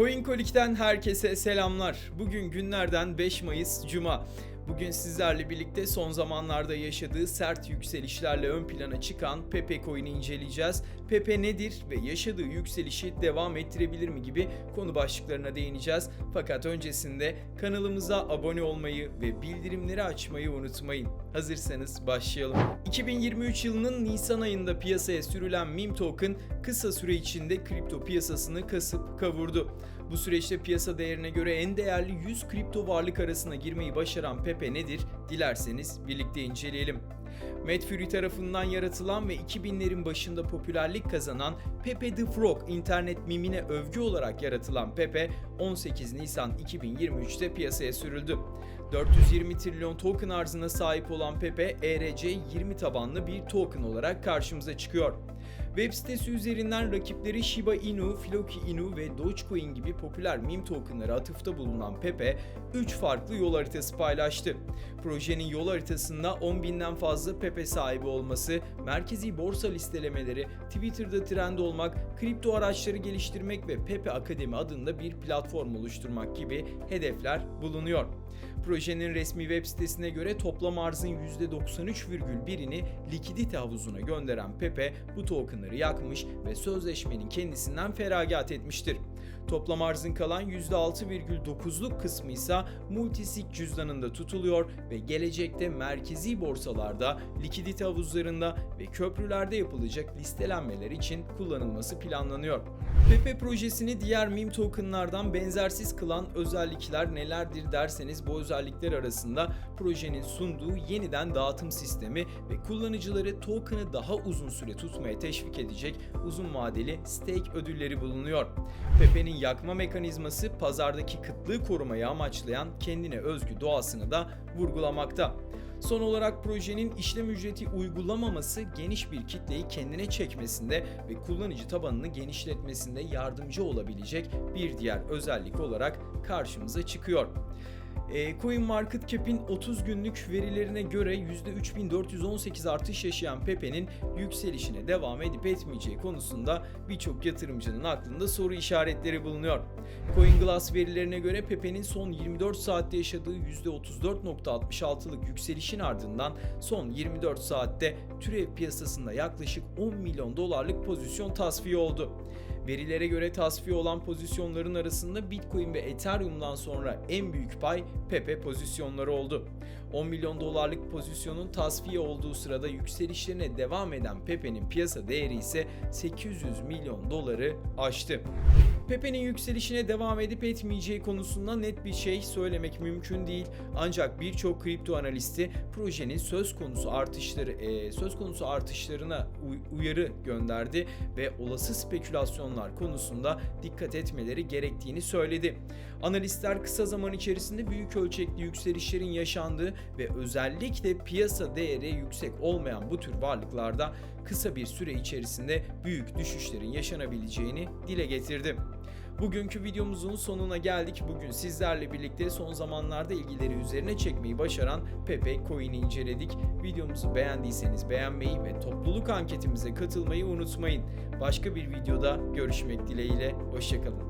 CoinColic'ten herkese selamlar. Bugün günlerden 5 Mayıs Cuma. Bugün sizlerle birlikte son zamanlarda yaşadığı sert yükselişlerle ön plana çıkan Pepe Coin'i inceleyeceğiz. Pepe nedir ve yaşadığı yükselişi devam ettirebilir mi gibi konu başlıklarına değineceğiz. Fakat öncesinde kanalımıza abone olmayı ve bildirimleri açmayı unutmayın. Hazırsanız başlayalım. 2023 yılının Nisan ayında piyasaya sürülen meme token kısa süre içinde kripto piyasasını kasıp kavurdu. Bu süreçte piyasa değerine göre en değerli 100 kripto varlık arasına girmeyi başaran Pepe nedir? Dilerseniz birlikte inceleyelim. Matt Fury tarafından yaratılan ve 2000'lerin başında popülerlik kazanan Pepe the Frog internet mimine övgü olarak yaratılan Pepe 18 Nisan 2023'te piyasaya sürüldü. 420 trilyon token arzına sahip olan Pepe ERC20 tabanlı bir token olarak karşımıza çıkıyor. Web sitesi üzerinden rakipleri Shiba Inu, Floki Inu ve Dogecoin gibi popüler meme tokenlara atıfta bulunan Pepe, 3 farklı yol haritası paylaştı. Projenin yol haritasında 10 binden fazla Pepe sahibi olması, merkezi borsa listelemeleri, Twitter'da trend olmak, kripto araçları geliştirmek ve Pepe Akademi adında bir platform oluşturmak gibi hedefler bulunuyor. Projenin resmi web sitesine göre toplam arzın %93,1'ini likidite havuzuna gönderen Pepe bu tokenları yakmış ve sözleşmenin kendisinden feragat etmiştir. Toplam arzın kalan %6,9'luk kısmı ise Multisig cüzdanında tutuluyor ve gelecekte merkezi borsalarda, likidite havuzlarında ve köprülerde yapılacak listelenmeler için kullanılması planlanıyor. Pepe projesini diğer meme tokenlardan benzersiz kılan özellikler nelerdir derseniz bu özellikler arasında projenin sunduğu yeniden dağıtım sistemi ve kullanıcıları token'ı daha uzun süre tutmaya teşvik edecek uzun vadeli stake ödülleri bulunuyor. Pepe'nin yakma mekanizması pazardaki kıtlığı korumayı amaçlayan kendine özgü doğasını da vurgulamakta. Son olarak projenin işlem ücreti uygulamaması geniş bir kitleyi kendine çekmesinde ve kullanıcı tabanını genişletmesinde yardımcı olabilecek bir diğer özellik olarak karşımıza çıkıyor. E, CoinMarketCap'in 30 günlük verilerine göre %3418 artış yaşayan Pepe'nin yükselişine devam edip etmeyeceği konusunda birçok yatırımcının aklında soru işaretleri bulunuyor. CoinGlass verilerine göre Pepe'nin son 24 saatte yaşadığı %34.66'lık yükselişin ardından son 24 saatte türev piyasasında yaklaşık 10 milyon dolarlık pozisyon tasfiye oldu. Verilere göre tasfiye olan pozisyonların arasında Bitcoin ve Ethereum'dan sonra en büyük pay Pepe pozisyonları oldu. 10 milyon dolarlık pozisyonun tasfiye olduğu sırada yükselişlerine devam eden Pepe'nin piyasa değeri ise 800 milyon doları aştı. Pepe'nin yükselişine devam edip etmeyeceği konusunda net bir şey söylemek mümkün değil. Ancak birçok kripto analisti projenin söz konusu artışları e, söz konusu artışlarına uy- uyarı gönderdi ve olası spekülasyonlar konusunda dikkat etmeleri gerektiğini söyledi. Analistler kısa zaman içerisinde büyük ölçekli yükselişlerin yaşandığı ve özellikle piyasa değeri yüksek olmayan bu tür varlıklarda kısa bir süre içerisinde büyük düşüşlerin yaşanabileceğini dile getirdi. Bugünkü videomuzun sonuna geldik. Bugün sizlerle birlikte son zamanlarda ilgileri üzerine çekmeyi başaran Pepe Coin'i inceledik. Videomuzu beğendiyseniz beğenmeyi ve topluluk anketimize katılmayı unutmayın. Başka bir videoda görüşmek dileğiyle. Hoşçakalın.